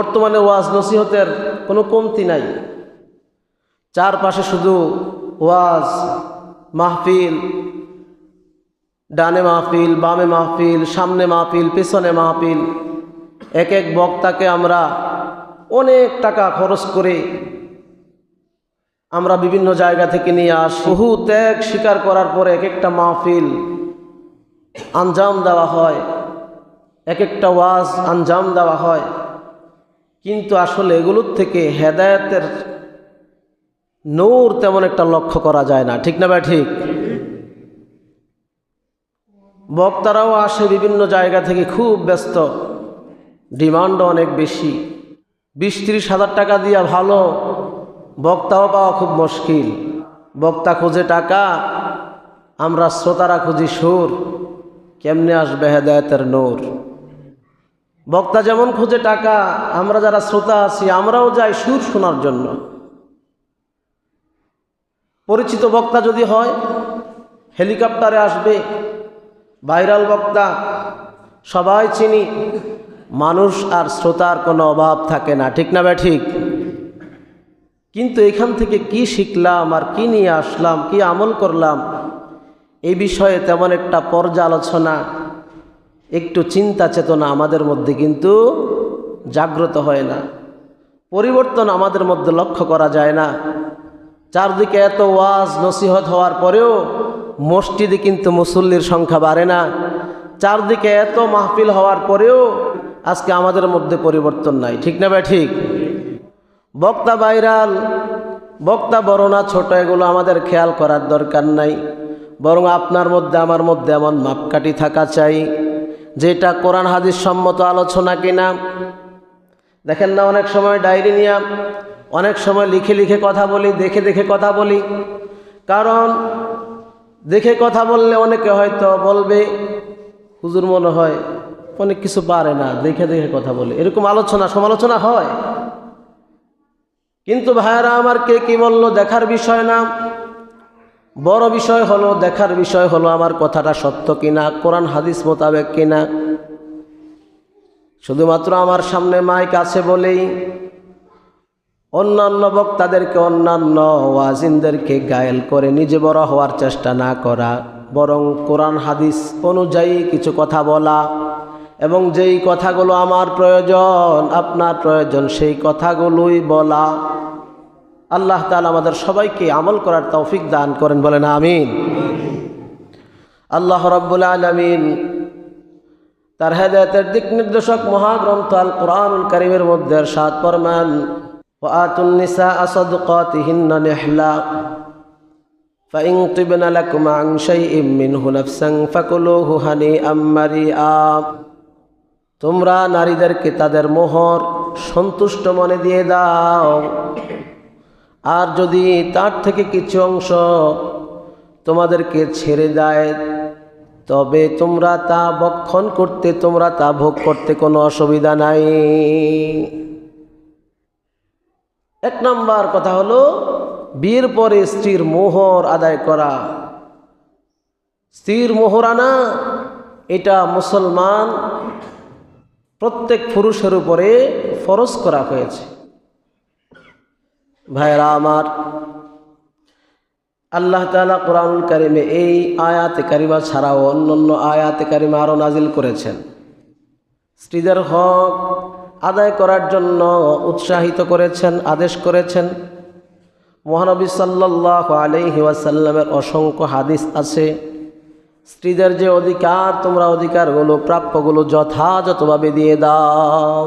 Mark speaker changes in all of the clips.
Speaker 1: বর্তমানে ওয়াজ নসিহতের কোনো কমতি নাই। চারপাশে শুধু ওয়াজ, মাহফিল, ডানে মাহফিল, বামে মাহফিল, সামনে মাহফিল, পেছনে মাহফিল, এক এক বক্তাকে আমরা অনেক টাকা খরচ করে আমরা বিভিন্ন জায়গা থেকে নিয়ে আস। বহু ত্যাগ স্বীকার করার পরে এক একটা মাহফিল আঞ্জাম দেওয়া হয়, এক একটা ওয়াজ আঞ্জাম দেওয়া হয়। কিন্তু আসলে এগুলোর থেকে হেদায়তের নূর তেমন একটা লক্ষ্য করা যায় না। ঠিক না ভাই ঠিক? বক্তারাও আসে বিভিন্ন জায়গা থেকে খুব ব্যস্ত। ডিমান্ডও অনেক বেশি। বিশ ত্রিশ হাজার টাকা দিয়া ভালো বক্তাও পাওয়া খুব মুশকিল। বক্তা খুঁজে টাকা, আমরা শ্রোতারা খুঁজি সুর। কেমনে আসবে হেদায়তের নূর? বক্তা যেমন খোঁজে টাকা, আমরা যারা শ্রোতা আছি, আমরাও যাই সুর শোনার জন্য। পরিচিত বক্তা যদি হয়, হেলিকপ্টারে আসবে, ভাইরাল বক্তা, সবাই চিনি, মানুষ আর শ্রোতার কোনো অভাব থাকে না, ঠিক না ঠিক? কিন্তু এখান থেকে কি শিখলাম আর কি নিয়ে আসলাম, কি আমল করলাম, এই বিষয়ে তেমন একটা পর্যালোচনা একটু চিন্তা চেতনা আমাদের মধ্যে কিন্তু জাগ্রত হয় না। পরিবর্তন আমাদের মধ্যে লক্ষ্য করা যায় না। চারদিকে এত ওয়াজ, নসিহত হওয়ার পরেও মসজিদে কিন্তু মুসল্লির সংখ্যা বাড়ে না। চারদিকে এত মাহফিল হওয়ার পরেও আজকে আমাদের মধ্যে পরিবর্তন নাই। ঠিক না ভাই ঠিক? বক্তা বাইরাল বক্তা বড় না ছোট, এগুলো আমাদের খেয়াল করার দরকার নাই। বরং আপনার মধ্যে, আমার মধ্যে এমন মাপকাঠি থাকা চাই। যেটা কোরআন হাদিস সম্মত আলোচনা কিনা। দেখেন না, অনেক সময় ডায়েরি নিয়ে অনেক সময় লিখে লিখে কথা বলি, দেখে দেখে কথা বলি। কারণ দেখে কথা বললে অনেকে হয়তো বলবে, হুজুর মনে হয় অনেক কিছু পারে না, দেখে দেখে কথা বলে। এরকম আলোচনা, সমালোচনা হয়। কিন্তু ভাইয়েরা, আমার কে কি বলল দেখার বিষয় না। বড় বিষয় হলো, দেখার বিষয় হলো আমার কথাটা সত্য কিনা, কোরআন, হাদিস মোতাবেক কিনা। শুধুমাত্র আমার সামনে মাইক আছে বলেই অন্যান্য বক্তাদেরকে, অন্যান্য ওয়াজিনদেরকে গায়েল করে নিজে বড় হওয়ার চেষ্টা না করা, বরং কোরআন, হাদিস অনুযায়ী কিছু কথা বলা এবং যেই কথাগুলো আমার প্রয়োজন, আপনার প্রয়োজন, সেই কথাগুলোই বলা। আল্লাহ তালা আমাদের সবাইকে আমল করার তৌফিক দান করেন বলেন আমিন আল্লাহ রব্বুল আলমিন তার হেদায়তের দিক নির্দেশক মহাগ্রন্থ আল কোরআনুল করিমের মধ্যে সাত ফরমান وآتوا النساء صدقاتهن نحلا فإن طبن لكم عن شيء منه نفسا فكلوه هنيئا مريئا তোমরা নারীদেরকে তাদের মোহর সন্তুষ্ট মনে দিয়ে দাও আর যদি তার থেকে কিছু অংশ তোমাদেরকে ছেড়ে দেয়, তবে তোমরা তা বক্ষণ করতে, তোমরা তা ভোগ করতে কোনো অসুবিধা নাই। এক নম্বর কথা হলো, বিয়ের পরে স্ত্রীর মোহর আদায় করা। স্ত্রীর মোহর আনা, এটা মুসলমান প্রত্যেক পুরুষের উপরে ফরজ করা হয়েছে। ভাইরা আমার, আল্লাহ তালা কোরআন কারিমে এই আয়াতে কারিমা ছাড়াও অন্য অন্য আয়াতে কারিমা আরও নাজিল করেছেন। স্ত্রীদের হক আদায় করার জন্য উৎসাহিত করেছেন, আদেশ করেছেন। মহানবী সাল্লাহ আলহি ওয়াসাল্লামের অসংখ্য হাদিস আছে। স্ত্রীদের যে অধিকার, তোমরা অধিকারগুলো, প্রাপ্যগুলো যথাযথভাবে দিয়ে দাও।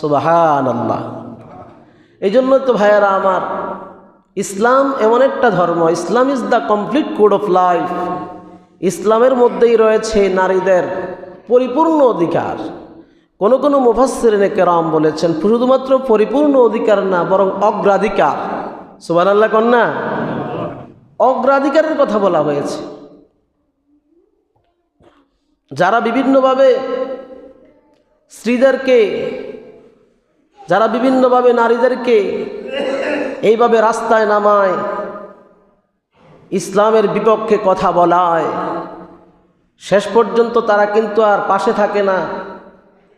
Speaker 1: সুবাহান আল্লাহ এই জন্য তো ভাইয়ারা আমার ইসলাম এমন একটা ধর্ম, Islam is the complete code of life ইসলামের মধ্যেই রয়েছে নারীদের পরিপূর্ণ অধিকার। কোন কোন মুফাসরিনে কেরাম বলেছেন, শুধুমাত্র পরিপূর্ণ অধিকার না, বরং অগ্রাধিকার। সুবান আল্লাহ কন্যা? অগ্রাধিকারের কথা বলা হয়েছে। যারা বিভিন্নভাবে স্ত্রীদেরকে, যারা বিভিন্নভাবে নারীদেরকে এইভাবে রাস্তায় নামায়, ইসলামের বিপক্ষে কথা বলায়। শেষ পর্যন্ত তারা কিন্তু আর পাশে থাকে না।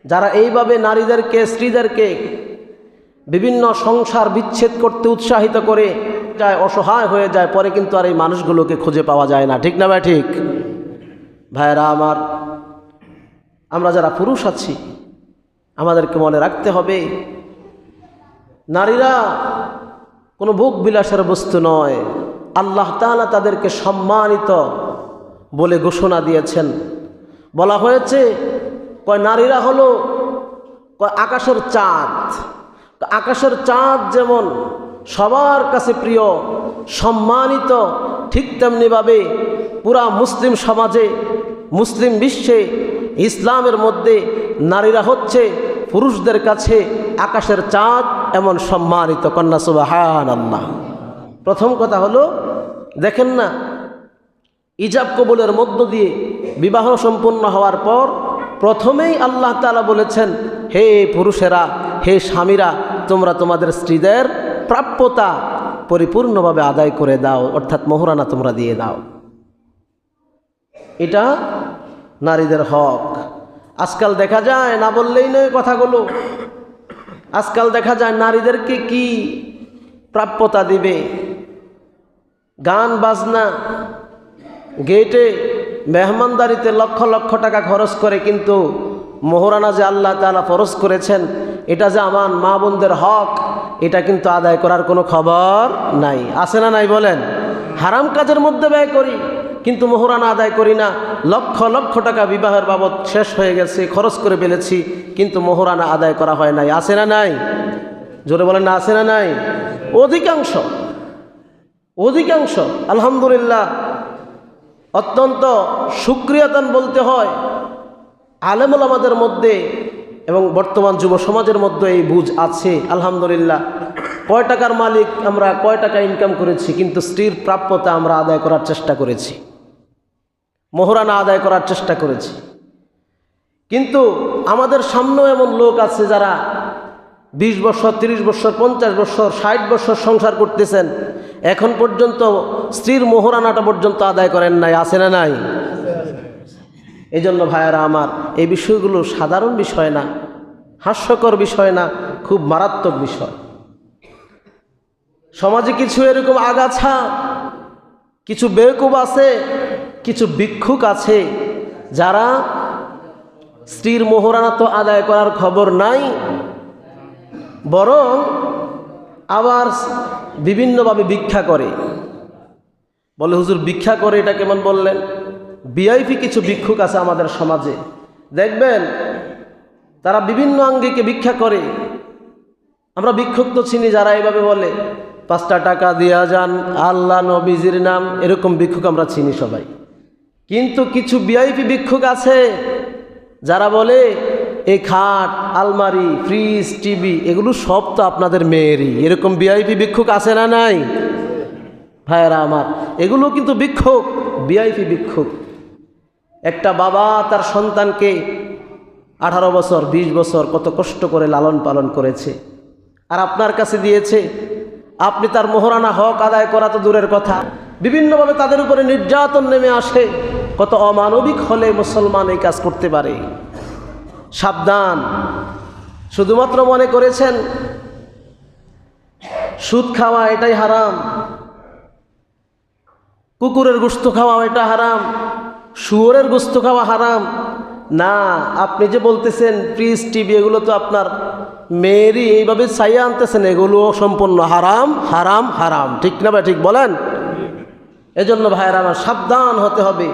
Speaker 1: যারা এইভাবে নারীদেরকে, স্ত্রীদেরকে বিভিন্ন সংসার বিচ্ছেদ করতে উৎসাহিত করে, যায় অসহায় হয়ে যায়, পরে কিন্তু আর এই মানুষগুলোকে খুঁজে পাওয়া যায় না। ঠিক না ভাই, ঠিক? ভাইরা আমার, আমরা যারা পুরুষ আছি, আমাদেরকে মনে রাখতে হবে, নারীরা কোনো ভোগ বিলাসের বস্তু নয়। আল্লাহ তাআলা তাদেরকে সম্মানিত বলে ঘোষণা দিয়েছেন। বলা হয়েছে, কয় নারীরা হলো, কয় আকাশের চাঁদ। আকাশের চাঁদ যেমন সবার কাছে প্রিয়, সম্মানিত, ঠিক তেমনিভাবে পুরা মুসলিম সমাজে, মুসলিম বিশ্বে, ইসলামের মধ্যে নারীরা হচ্ছে পুরুষদের কাছে আকাশের চাঁদ এমন সম্মানিত কন্যা সুবাহান আল্লাহ প্রথম কথা হলো, দেখেন না, ইজাব কবুলের মধ্য দিয়ে বিবাহ সম্পূর্ণ হওয়ার পর প্রথমেই আল্লাহ তালা বলেছেন, হে পুরুষেরা, হে স্বামীরা, তোমরা তোমাদের স্ত্রীদের প্রাপ্যতা পরিপূর্ণভাবে আদায় করে দাও, অর্থাৎ মোহরানা তোমরা দিয়ে দাও। এটা নারীদের হক। আজকাল দেখা যায়, না বললেই নয় কথাগুলো। আজকাল দেখা যায় নারীদেরকে কি প্রাপ্যতা দিবে? গান, বাজনা, গেটে, মেহমানদারিতে লক্ষ লক্ষ টাকা খরচ করে কিন্তু মোহরানা যে আল্লাহ তালা ফরজ করেছেন, এটা যে আমার মা বোনদের হক, এটা কিন্তু আদায় করার কোনো খবর নাই। আছে না নাই বলেন? হারাম কাজের মধ্যে ব্যয় করি। কিন্তু মোহরানা আদায় করি না। লক্ষ লক্ষ টাকা বিবাহের বাবদ শেষ হয়ে গেছে, খরচ করে ফেলেছি, কিন্তু মোহরানা আদায় করা হয় নাই। আছে না নাই? জোরে বলেন না, আছে না নাই? অধিকাংশ অধিকাংশ, আলহামদুলিল্লাহ, অত্যন্ত সুক্রিয়তান বলতে হয়, আলেমুল আমাদের মধ্যে এবং বর্তমান যুব সমাজের মধ্যে এই বুঝ আছে, আলহামদুলিল্লাহ। কয় টাকার মালিক আমরা, কয় টাকা ইনকাম করেছি, কিন্তু স্ত্রীর প্রাপ্যতা আমরা আদায় করার চেষ্টা করেছি। মোহরানা আদায় করার চেষ্টা করেছি। কিন্তু আমাদের সামনেও এমন লোক আছে যারা বিশ বছর, তিরিশ বছর, পঞ্চাশ বছর, ষাট বছর সংসার করতেছেন। এখন পর্যন্ত স্ত্রীর মোহরানাটা পর্যন্ত আদায় করেন নাই, আছে না নাই? এই জন্য ভাইয়ারা আমার এই বিষয়গুলো সাধারণ বিষয় না, হাস্যকর বিষয় না, খুব মারাত্মক বিষয়। সমাজে কিছু এরকম আগাছা, কিছু বেকুব আছে কিছু ভিক্ষুক আছে যারা স্ত্রীর মোহরানা তো আদায় করার খবর নাই, বরং আবার বিভিন্নভাবে ভিক্ষা করে। বলে, হুজুর, ভিক্ষা করে এটা কেমন বললেন? বিআইপি কিছু ভিক্ষুক আছে আমাদের সমাজে। দেখবেন, তারা বিভিন্ন আঙ্গিকে ভিক্ষা করে। আমরা ভিক্ষুক তো চিনি যারা এইভাবে বলে, পাঁচটা টাকা দিয়া যান, আল্লাহ নবীজির নাম। এরকম ভিক্ষুক আমরা চিনি সবাই। কিন্তু কিছু বিআইপি ভিক্ষুক আছে যারা বলে এই খাট, আলমারি, ফ্রিজ, টিভি, এগুলো সব তো আপনাদের মেয়েরই। এরকম বিআইপি ভিক্ষুক আছে না নাই? ভাইয়েরা আমার, এগুলো কিন্তু ভিক্ষুক বিআইপি ভিক্ষুক। একটা বাবা তার সন্তানকে আঠারো বছর ২০ বছর কত কষ্ট করে লালন পালন করেছে আর আপনার কাছে দিয়েছে। আপনি তার মোহরানা হক আদায় করা তো দূরের কথা। বিভিন্নভাবে তাদের উপরে নির্যাতন নেমে আসে। কত অমানবিক হলে মুসলমান এই কাজ করতে পারে। সাবধান। শুধুমাত্র মনে করেছেন, সুদ খাওয়া এটাই হারাম, কুকুরের গুস্ত খাওয়া এটা হারাম, শুয়োরের গোস্ত খাওয়া হারাম। না, আপনি যে বলতেছেন, ফ্রিজ, টিভি, এগুলো তো আপনার মেয়েরই এইভাবে চাইয়ে আনতেছেন, এগুলো সম্পূর্ণ হারাম হারাম হারাম। ঠিক না ভাই, ঠিক বলেন? এজন্য ভাইয়ের আমার সাবধান হতে হবে।